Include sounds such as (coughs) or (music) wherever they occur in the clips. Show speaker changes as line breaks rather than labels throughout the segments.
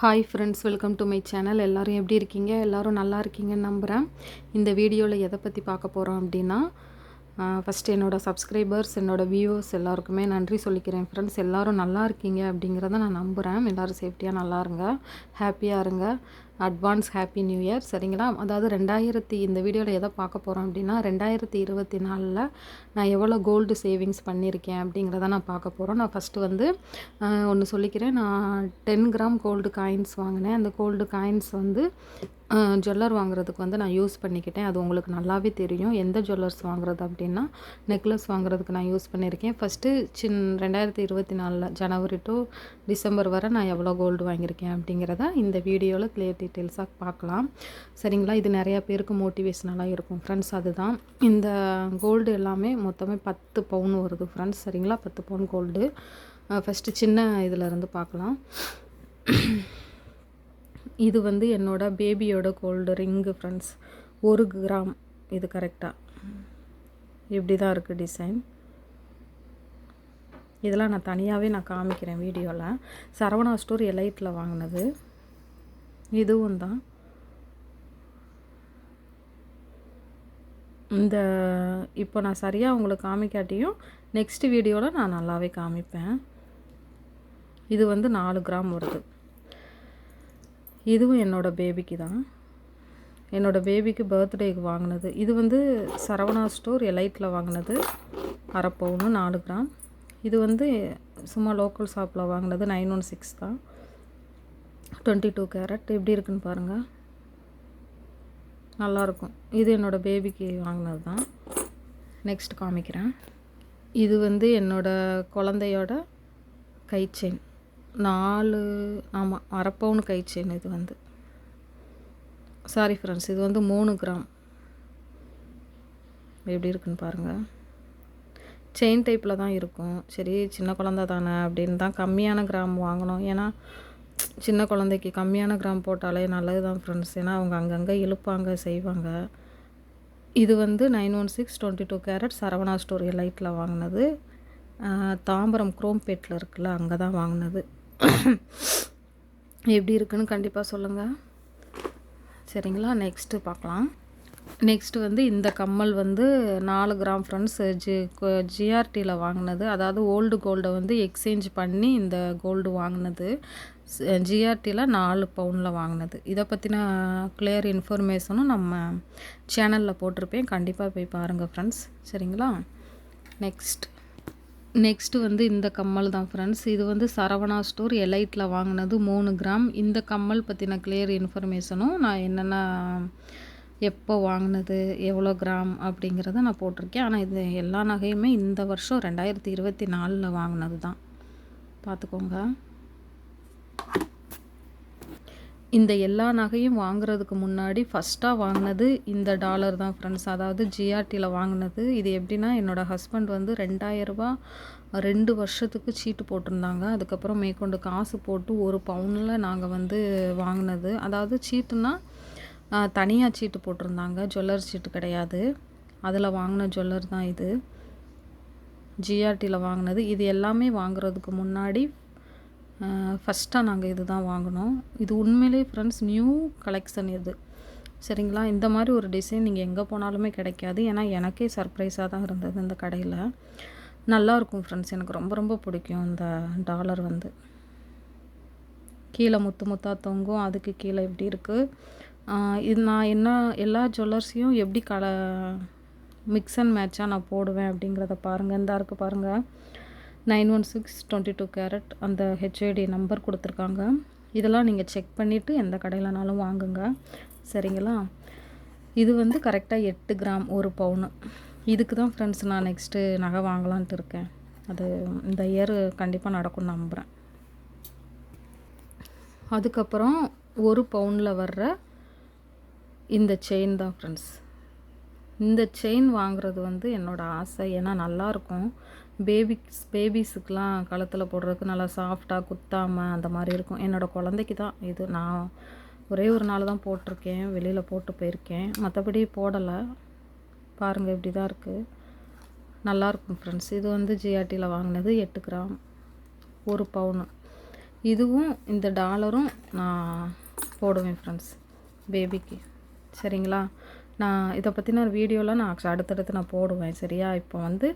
Hi friends welcome to my channel எல்லோரும் எப்படி இருக்கீங்க? எல்லோரும் நல்லா இருக்கீங்கன்னு நம்புகிறேன் இந்த வீடியோவில் எதை பற்றி பார்க்க போகிறோம் அப்படின்னா ஃபஸ்ட்டு என்னோடய சப்ஸ்கிரைபர்ஸ் என்னோடய வியூவர்ஸ் எல்லாருக்குமே நன்றி சொல்லிக்கிறேன். ஃப்ரெண்ட்ஸ் எல்லோரும் நல்லா இருக்கீங்க அப்படிங்கிறத நான் நம்புகிறேன் எல்லோரும் சேஃப்டியாக நல்லா இருங்க. ஹாப்பியாக இருங்க. அட்வான்ஸ் ஹாப்பி நியூ இயர் சரிங்களா? அதாவது ரெண்டாயிரத்தி இந்த வீடியோவில் எதை பார்க்க போகிறோம் அப்படின்னா ரெண்டாயிரத்தி இருபத்தி நாலில் நான் எவ்வளோ கோல்டு சேவிங்ஸ் பண்ணியிருக்கேன் அப்படிங்கிறத நான் பார்க்க போகிறோம் நான் ஃபஸ்ட்டு வந்து ஒன்று சொல்லிக்கிறேன். நான் டென் கிராம் கோல்டு காயின்ஸ் வாங்கினேன். அந்த கோல்டு காயின்ஸ் வந்து ஜுவல்லர் வாங்குறதுக்கு வந்து நான் யூஸ் பண்ணிக்கிட்டேன். அது உங்களுக்கு நல்லாவே தெரியும். எந்த ஜுவல்லர்ஸ் வாங்குறது அப்படின்னா நெக்லஸ் வாங்குறதுக்கு நான் யூஸ் பண்ணியிருக்கேன் ஃபஸ்ட்டு சின் ரெண்டாயிரத்தி இருபத்தி நாலில் ஜனவரி டு டிசம்பர் வரை நான் எவ்வளோ கோல்டு வாங்கியிருக்கேன் அப்படிங்கிறத இந்த வீடியோவில் கிளியர் டீட்டெயில்ஸாக பார்க்கலாம். சரிங்களா? இது நிறையா பேருக்கு மோட்டிவேஷனலாக இருக்கும் ஃப்ரெண்ட்ஸ் அதுதான். இந்த கோல்டு எல்லாமே மொத்தமே பத்து பவுன் வருது ஃப்ரெண்ட்ஸ் சரிங்களா? பத்து பவுன் கோல்டு ஃபஸ்ட்டு சின்ன இதில் இருந்து பார்க்கலாம். இது வந்து என்னோடய பேபியோட கோல்டு ரிங்கு ஃப்ரெண்ட்ஸ் ஒரு கிராம் இது கரெக்டாக இப்படி தான் இருக்குது டிசைன் இதெல்லாம் நான் தனியாகவே நான் காமிக்கிறேன் வீடியோவில் சரவணா ஸ்டோர் எலைட்டில் வாங்கினது. இதுவும் தான். இந்த இப்போ நான் சரியாக உங்களுக்கு காமிக்காட்டியும் நெக்ஸ்ட் வீடியோவில் நான் நல்லாவே காமிப்பேன். இது வந்து நாலு கிராம் வருது. இதுவும் என்னோடய பேபிக்கு தான். என்னோடய பேபிக்கு பர்த்டேக்கு வாங்கினது. இது வந்து சரவணா ஸ்டோர் எலைட்டில் வாங்கினது. அரை பவுனு நாலு கிராம். இது வந்து சும்மா லோக்கல் ஷாப்பில் வாங்கினது நைன் ஒன் சிக்ஸ் தான். டுவெண்ட்டி டூ கேரட் எப்படி இருக்குன்னு பாருங்கள் நல்லாயிருக்கும். இது என்னோடய பேபிக்கு வாங்கினது தான். நெக்ஸ்ட் காமிக்கிறேன். இது வந்து என்னோடய குழந்தையோட கை செயின் நாலு ஆமாம் அரை பவுன் கை செயின் இது வந்து? சாரி ஃப்ரெண்ட்ஸ் இது வந்து மூணு கிராம். எப்படி இருக்குன்னு பாருங்கள் செயின் டைப்பில் தான் இருக்கும். சரி சின்ன குழந்த தானே அப்படின்னு தான் கம்மியான கிராம் வாங்கினோம் ஏன்னா சின்ன குழந்தைக்கு கம்மியான கிராம் போட்டாலே நல்லது தான் ஃப்ரெண்ட்ஸ் ஏன்னா அவங்க அங்கங்கே இழுப்பாங்க செய்வாங்க. இது வந்து nine one six twenty two carat Saravana stores லைட்டில் வாங்கினது. தாம்பரம் குரோம்பேட்டில் இருக்குல்ல அங்கே தான் வாங்கினது. (coughs) எப்படி இருக்குன்னு கண்டிப்பாக சொல்லுங்கள் சரிங்களா? நெக்ஸ்ட்டு பார்க்கலாம். நெக்ஸ்ட்டு வந்து இந்த கம்மல் வந்து நாலு கிராம் ஃப்ரெண்ட்ஸ் ஜி ஜிஆர்டியில் வாங்கினது. அதாவது ஓல்டு கோல்டை வந்து எக்ஸ்சேஞ்ச் பண்ணி இந்த கோல்டு வாங்கினது. ஜிஆர்டியில் நாலு பவுனில் வாங்கினது. இதை பற்றின கிளியர் இன்ஃபர்மேஷனும் நம்ம சேனலில் போட்டிருப்பேன். கண்டிப்பாக போய் பாருங்கள் ஃப்ரெண்ட்ஸ் சரிங்களா? நெக்ஸ்ட் நெக்ஸ்ட்டு வந்து இந்த கம்மல் தான் ஃப்ரெண்ட்ஸ் இது வந்து சரவணா ஸ்டோர் எலைட்டில் வாங்கினது மூணு கிராம் இந்த கம்மல் பற்றின கிளியர் இன்ஃபர்மேஷனும் நான் என்னென்ன எப்போ வாங்கினது எவ்வளோ கிராம் அப்படிங்கிறத நான் போட்டிருக்கேன். ஆனால் இது எல்லா நகையுமே இந்த வருஷம் ரெண்டாயிரத்தி இருபத்தி நாலில் வாங்கினது தான். பார்த்துக்கோங்க. இந்த எல்லா நகையும் வாங்குறதுக்கு முன்னாடி ஃபஸ்ட்டாக வாங்கினது இந்த டாலர் தான் ஃப்ரெண்ட்ஸ் அதாவது ஜிஆர்டியில் வாங்கினது. இது எப்படின்னா என்னோடய ஹஸ்பண்ட் வந்து ரெண்டாயிரரூபா ரெண்டு வருஷத்துக்கு சீட்டு போட்டிருந்தாங்க. அதுக்கப்புறம் மேற்கொண்டு காசு போட்டு ஒரு பவுனில் நாங்கள் வந்து வாங்கினது. அதாவது சீட்டுனா தனியாக சீட்டு போட்டிருந்தாங்க. ஜுவல்லர் சீட்டு கிடையாது. அதில் வாங்கின ஜுவல்லர் தான் இது. ஜிஆர்டியில் வாங்கினது. இது எல்லாமே வாங்குறதுக்கு முன்னாடி ஃபஸ்ட்டாக நாங்கள் இது தான் வாங்கினோம். இது உண்மையிலே ஃப்ரெண்ட்ஸ் நியூ கலெக்ஷன் இது. சரிங்களா? இந்த மாதிரி ஒரு டிசைன் நீங்கள் எங்கே போனாலுமே கிடைக்காது. ஏன்னா எனக்கே சர்ப்ரைஸாக தான் இருந்தது இந்த கடையில். நல்லாயிருக்கும் ஃப்ரெண்ட்ஸ் எனக்கு ரொம்ப ரொம்ப பிடிக்கும் இந்த டாலர் வந்து. கீழே முத்து முத்தாக தொங்கும். அதுக்கு கீழே எப்படி இருக்குது இது நான் என்ன எல்லா ஜுவல்லர்ஸையும் எப்படி கல மிக்ஸ் அண்ட் மேட்சாக நான் போடுவேன் அப்படிங்கிறத பாருங்கள் இந்தா இருக்குது பாருங்கள் nine one six twenty two carat அந்த ஹெச்ஐடி நம்பர் கொடுத்துருக்காங்க. இதெல்லாம் நீங்கள் செக் பண்ணிவிட்டு எந்த கடையிலனாலும் வாங்குங்க. சரிங்களா? இது வந்து கரெக்டாக எட்டு கிராம் ஒரு பவுனு. இதுக்கு தான் ஃப்ரெண்ட்ஸ் நான் நெக்ஸ்ட்டு நகை வாங்கலான்ட்டு இருக்கேன். அது இந்த இயர் கண்டிப்பாக நடக்கும்னு நம்புகிறேன் அதுக்கப்புறம் ஒரு பவுனில் வர்ற இந்த செயின் தான் ஃப்ரெண்ட்ஸ் இந்த செயின் வாங்குறது வந்து என்னோடய ஆசை. ஏன்னா நல்லாயிருக்கும் பேபிஸ் பேபிஸுக்கெலாம் கழுத்தில் போடுறதுக்கு நல்லா சாஃப்டாக குத்தாமல் அந்த மாதிரி இருக்கும். என்னோடய குழந்தைக்கு தான் இது. நான் ஒரே ஒரு நாள் தான் போட்டிருக்கேன். வெளியில் போட்டு போயிருக்கேன். மற்றபடி போடலை. பாருங்கள் இப்படி தான் இருக்குது நல்லாயிருக்கும் ஃப்ரெண்ட்ஸ் இது வந்து ஜிஆர்டியில் வாங்கினது எட்டு கிராம். ஒரு பவுனு. இதுவும் இந்த டாலரும் நான் போடுவேன் ஃப்ரெண்ட்ஸ் பேபிக்கு. சரிங்களா? நான் இதை பற்றின வீடியோலாம் நான் அடுத்தடுத்து நான் போடுவேன் சரியா? இப்போ வந்து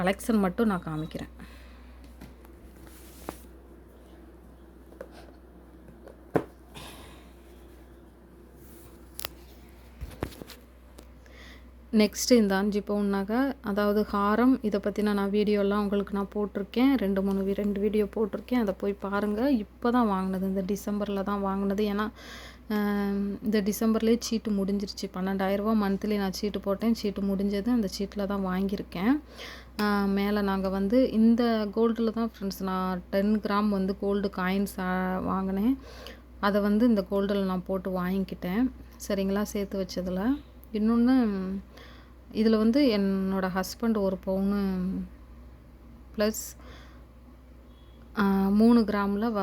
கலெக்ஷன் மட்டும் நான் காமிக்கிறேன். நெக்ஸ்ட்டு இந்த அஞ்சு பவுன் அதாவது ஹாரம் இதை பற்றின நான் வீடியோலாம் உங்களுக்கு நான் போட்டிருக்கேன். ரெண்டு மூணு ரெண்டு வீடியோ போட்டிருக்கேன். அதை போய் பாருங்கள் இப்போ தான் வாங்கினது இந்த டிசம்பரில் தான் வாங்கினது. ஏன்னா இந்த டிசம்பர்லேயே சீட்டு முடிஞ்சிருச்சு. பன்னெண்டாயிரரூபா மந்த்லி நான் சீட்டு போட்டேன். சீட்டு முடிஞ்சது அந்த சீட்டில் தான் வாங்கியிருக்கேன். மேலே நாங்கள் வந்து இந்த கோல்டில் தான் ஃப்ரெண்ட்ஸ் நான் டென் கிராம் வந்து கோல்டு காயின்ஸ் வாங்கினேன். அதை வந்து இந்த கோல்டில் நான் போட்டு வாங்கிக்கிட்டேன். சரிங்களா? சேர்த்து வச்சதில். இன்னொன்று இதில் வந்து என்னோட ஹஸ்பண்ட் ஒரு பவுனு ப்ளஸ் மூணு கிராமில் வ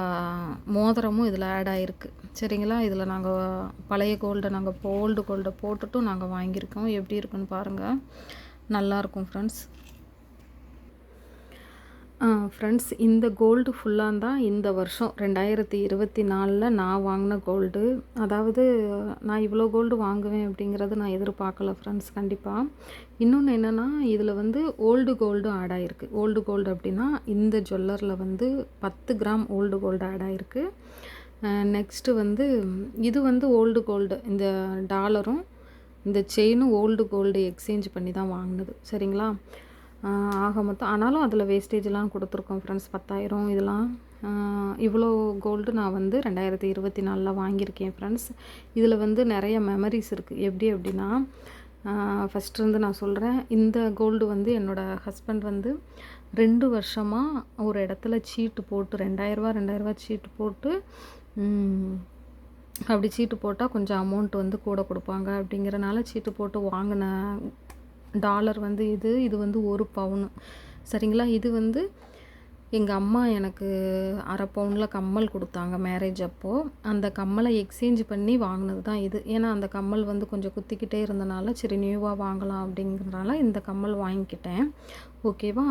மோதிரமும் இதில் ஆட் ஆகிருக்கு சரிங்களா? இதில் நாங்கள் பழைய கோல்டை நாங்கள் ஓல்டு கோல்டை போட்டுட்டும் நாங்கள் வாங்கியிருக்கோம். எப்படி இருக்குன்னு பாருங்கள் நல்லாயிருக்கும் ஃப்ரெண்ட்ஸ் ஃப்ரெண்ட்ஸ் இந்த கோல்டு ஃபுல்லாக தான் இந்த வருஷம். ரெண்டாயிரத்தி இருபத்தி நாலில் நான் வாங்கின கோல்டு அதாவது நான் இவ்வளோ கோல்டு வாங்குவேன் அப்படிங்கிறது நான் எதிர்பார்க்கல ஃப்ரெண்ட்ஸ் கண்டிப்பாக இன்னொன்று என்னென்னா இதில் வந்து ஓல்டு கோல்டும் ஆட் ஆகிருக்கு ஓல்டு கோல்டு அப்படின்னா இந்த ஜுவல்லரில் வந்து பத்து கிராம் ஓல்டு கோல்டு ஆட் ஆகிருக்கு நெக்ஸ்ட்டு வந்து இது வந்து ஓல்டு கோல்டு இந்த டாலரும் இந்த செயினும் ஓல்டு கோல்டு எக்ஸ்சேஞ்ச் பண்ணி தான் வாங்கினது. சரிங்களா? ஆக மொத்தம். ஆனாலும் அதில் வேஸ்டேஜ்லாம் கொடுத்துருக்கோம் ஃப்ரெண்ட்ஸ் பத்தாயிரம் இதெல்லாம். இவ்வளோ கோல்டு நான் வந்து ரெண்டாயிரத்தி இருபத்தி நாலில் வாங்கியிருக்கேன் ஃப்ரெண்ட்ஸ் இதில் வந்து நிறைய மெமரிஸ் இருக்குது எப்படி அப்படின்னா ஃபஸ்ட்டு இருந்து நான் சொல்கிறேன் இந்த கோல்டு வந்து என்னோடய ஹஸ்பண்ட் வந்து ரெண்டு வருஷமாக ஒரு இடத்துல சீட்டு போட்டு ரெண்டாயிரரூவா ரெண்டாயிரரூவா சீட்டு போட்டு அப்படி சீட்டு போட்டால் கொஞ்சம் அமௌண்ட் வந்து கூட கொடுப்பாங்க. அப்படிங்கிறனால சீட்டு போட்டு வாங்கின டாலர் வந்து இது இது வந்து ஒரு பவுனு. சரிங்களா? இது வந்து எங்கள் அம்மா எனக்கு அரை பவுனில் கம்மல் கொடுத்தாங்க மேரேஜ் அப்போது அந்த கம்மலை எக்ஸ்சேஞ்ச் பண்ணி வாங்கினது தான் இது. ஏன்னா அந்த கம்மல் வந்து கொஞ்சம் குத்திக்கிட்டே இருந்தனால சரி நியூவாக வாங்கலாம் அப்படிங்கிறனால இந்த கம்மல் வாங்கிக்கிட்டேன். ஓகேவா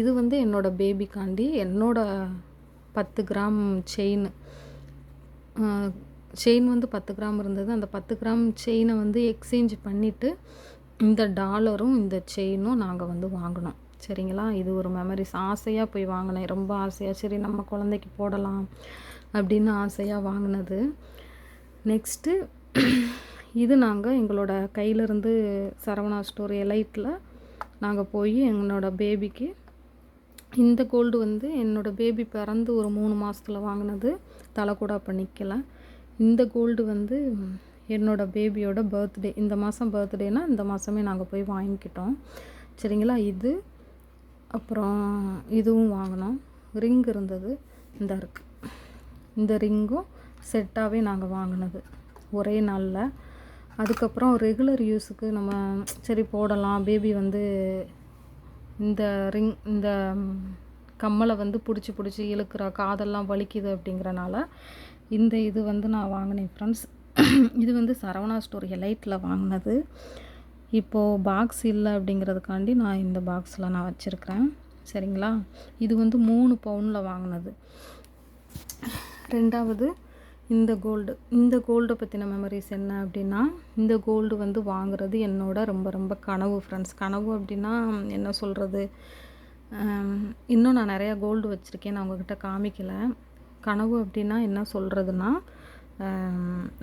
இது வந்து என்னோடய பேபிக்காண்டி என்னோடய பத்து கிராம் செயின் செயின் வந்து பத்து கிராம் இருந்தது. அந்த பத்து கிராம் செயினை வந்து எக்ஸ்சேஞ்ச் பண்ணிவிட்டு இந்த டாலரும் இந்த செயினும் நாங்கள் வந்து வாங்கினோம். சரிங்களா? இது ஒரு மெமரிஸ் ஆசையாக போய் வாங்கினேன். ரொம்ப ஆசையாக சரி நம்ம குழந்தைக்கு போடலாம் அப்படின்னு ஆசையாக வாங்கினது. நெக்ஸ்ட்டு (clears throat) இது நாங்கள் எங்களோட கையிலேருந்து சரவணா ஸ்டோர் எலைட்டில் நாங்கள் போய் எங்களோட பேபிக்கு இந்த கோல்டு வந்து என்னோடய பேபி பிறந்து ஒரு மூணு மாதத்தில் வாங்கினது. தலை கூட அப்போ இந்த கோல்டு வந்து என்னோட பேபியோட பர்த்டே இந்த மாதம் பர்த்டேனா இந்த மாதமே நாங்கள் போய் வாங்கிக்கிட்டோம். சரிங்களா? இது அப்புறம் இதுவும் வாங்கினோம். ரிங் இருந்தது. இந்த இருக்கு. இந்த ரிங்கும் செட்டாகவே நாங்கள் வாங்கினது. ஒரே நாளில். அதுக்கப்புறம் ரெகுலர் யூஸுக்கு நம்ம சரி போடலாம். பேபி வந்து இந்த ரிங் இந்த கம்மலை வந்து பிடிச்சி பிடிச்சி இழுக்கிற காதெல்லாம் வலிக்குது அப்படிங்கிறனால இந்த இது வந்து நான் வாங்கினேன் ஃப்ரெண்ட்ஸ் இது வந்து சரவணா ஸ்டோர் எலைட்டில் வாங்கினது. இப்போது பாக்ஸ் இல்லை அப்படிங்கிறதுக்காண்டி நான் இந்த பாக்ஸில் நான் வச்சுருக்கிறேன். சரிங்களா? இது வந்து மூணு பவுனில் வாங்கினது. ரெண்டாவது இந்த கோல்டு இந்த கோல்டை பற்றின மெமரிஸ் என்ன அப்படின்னா இந்த கோல்டு வந்து வாங்குறது என்னோட ரொம்ப ரொம்ப கனவு ஃப்ரெண்ட்ஸ் கனவு அப்படின்னா என்ன சொல்கிறது இன்னும் நான் நிறையா கோல்டு வச்சுருக்கேன் நான் உங்ககிட்ட காமிக்கலை. கனவு அப்படின்னா என்ன சொல்கிறதுனா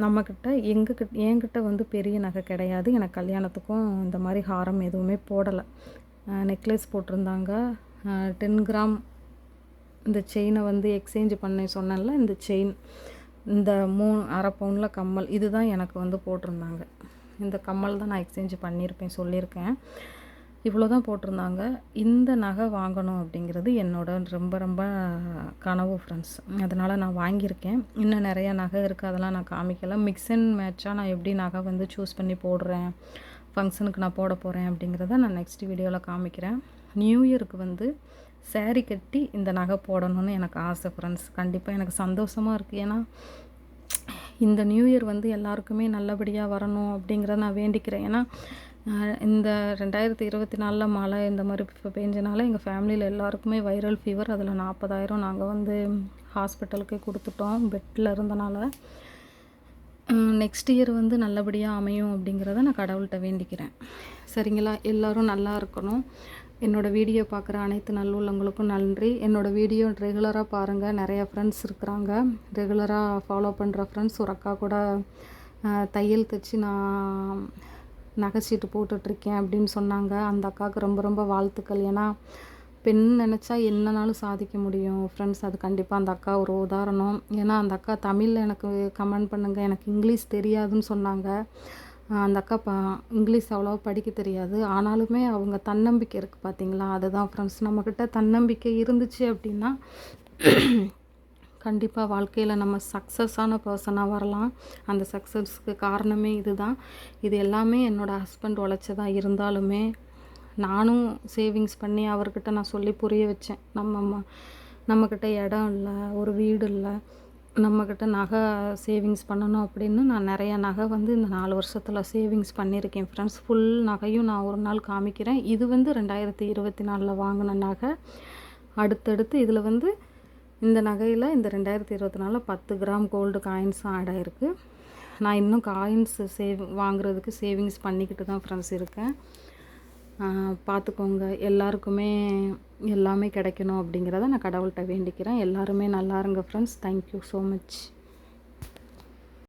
நம்மக்கிட்ட எங்கக்கிட்ட என்கிட்ட வந்து பெரிய நகை கிடையாது. எனக்கு கல்யாணத்துக்கும் இந்த மாதிரி ஹாரம் எதுவுமே போடலை. நெக்லஸ் போட்டிருந்தாங்க. டென் கிராம் இந்த செயினை வந்து எக்ஸ்சேஞ்ச் பண்ண சொன்னேன்ல இந்த செயின் இந்த மூணு அரை பவுனில் கம்மல் இதுதான் எனக்கு வந்து போட்டிருந்தாங்க. இந்த கம்மல் தான் நான் எக்ஸ்சேஞ்ச் பண்ணியிருப்பேன் சொல்லியிருக்கேன். இவ்வளோ தான் போட்டிருந்தாங்க. இந்த நகை வாங்கணும் அப்படிங்கிறது என்னோட ரொம்ப ரொம்ப கனவு ஃப்ரெண்ட்ஸ் அதனால் நான் வாங்கியிருக்கேன். இன்னும் நிறையா நகை இருக்குது அதெல்லாம் நான் காமிக்கல. மிக்ஸ் அண்ட் மேட்சாக நான் எப்படி நகை வந்து சூஸ் பண்ணி போடுறேன்? ஃபங்க்ஷனுக்கு நான் போட போகிறேன் அப்படிங்கிறத நான் நெக்ஸ்ட் வீடியோவில் காமிக்கிறேன். நியூ இயருக்கு வந்து சேரீ கட்டி இந்த நகை போடணும்னு எனக்கு ஆசை ஃப்ரெண்ட்ஸ் கண்டிப்பாக எனக்கு சந்தோஷமாக இருக்குது ஏன்னா இந்த நியூ இயர் வந்து எல்லாருக்குமே நல்லபடியாக வரணும் அப்படிங்கிறத நான் வேண்டிக்கிறேன். ஏன்னா இந்த ரெண்டாயிரத்தி இருபத்தி நாலில் மழை இந்த மாதிரி இப்போ பெஞ்சனால எங்கள் ஃபேமிலியில் எல்லாருக்குமே வைரல் ஃபீவர் அதில் நாற்பதாயிரம் நாங்கள் வந்து ஹாஸ்பிட்டலுக்கு கொடுத்துட்டோம் பெட்டில் இருந்தனால. நெக்ஸ்ட் இயர் வந்து நல்லபடியாக அமையும் அப்படிங்கிறத நான் கடவுள்கிட்ட வேண்டிக்கிறேன். சரிங்களா? எல்லோரும் நல்லா இருக்கணும். என்னோடய வீடியோ பார்க்குற அனைத்து நல்லுள்ளவங்களுக்கும் நன்றி. என்னோடய வீடியோ ரெகுலராக பாருங்கள் நிறையா ஃப்ரெண்ட்ஸ் இருக்கிறாங்க. ரெகுலராக ஃபாலோ பண்ணுற ஃப்ரெண்ட்ஸ் ஒரு அக்கா கூட தையல் தைச்சி நான் நகைச்சீட்டு போட்டுட்ருக்கேன் அப்படின்னு சொன்னாங்க. அந்த அக்காவுக்கு ரொம்ப ரொம்ப வாழ்த்துக்கள். ஏன்னா பெண் நினச்சா என்னனாலும் சாதிக்க முடியும். ஃப்ரெண்ட்ஸ் அது கண்டிப்பாக அந்த அக்கா ஒரு உதாரணம். ஏன்னா அந்த அக்கா தமிழில் எனக்கு கமெண்ட் பண்ணுங்கள் எனக்கு இங்கிலீஷ் தெரியாதுன்னு சொன்னாங்க. அந்த அக்கா பா இங்கிலீஷ் அவ்வளோவா படிக்க தெரியாது. ஆனாலுமே அவங்க தன்னம்பிக்கை இருக்குது பார்த்தீங்களா அதுதான் ஃப்ரெண்ட்ஸ் நம்மக்கிட்ட தன்னம்பிக்கை இருந்துச்சு அப்படின்னா கண்டிப்பாக வாழ்க்கையில் நம்ம சக்ஸஸான பர்சனாக வரலாம். அந்த சக்ஸஸ்க்கு காரணமே இது தான் இது எல்லாமே என்னோடய ஹஸ்பண்ட் உழைச்சதாக இருந்தாலுமே நானும் சேவிங்ஸ் பண்ணி அவர்கிட்ட நான் சொல்லி புரிய வச்சேன். நம்ம நம்மக்கிட்ட இடம் இல்லை ஒரு வீடு இல்லை நம்மக்கிட்ட நகை சேவிங்ஸ் பண்ணணும் அப்படின்னு நான் நிறைய நகை வந்து இந்த நாலு வருஷத்தில் சேவிங்ஸ் பண்ணியிருக்கேன் ஃப்ரெண்ட்ஸ் ஃபுல் நகையும் நான் ஒரு நாள் காமிக்கிறேன். இது வந்து ரெண்டாயிரத்தி இருபத்தி நாலில் வாங்கின நகை. அடுத்தடுத்து இதில் வந்து இந்த நகையில் இந்த ரெண்டாயிரத்தி இருபத்தி நாலில் பத்து கிராம் கோல்டு காயின்ஸும் ஆட் ஆகிருக்கு நான் இன்னும் காயின்ஸ் சேவ் வாங்குறதுக்கு சேவிங்ஸ் பண்ணிக்கிட்டு தான் ஃப்ரெண்ட்ஸ் இருக்கேன். பார்த்துக்கோங்க எல்லாருக்குமே எல்லாமே கிடைக்கணும் அப்படிங்கிறத நான் கடவுள்கிட்ட வேண்டிக்கிறேன். எல்லாருமே நல்லா இருங்க ஃப்ரெண்ட்ஸ் தேங்க்யூ ஸோ மச்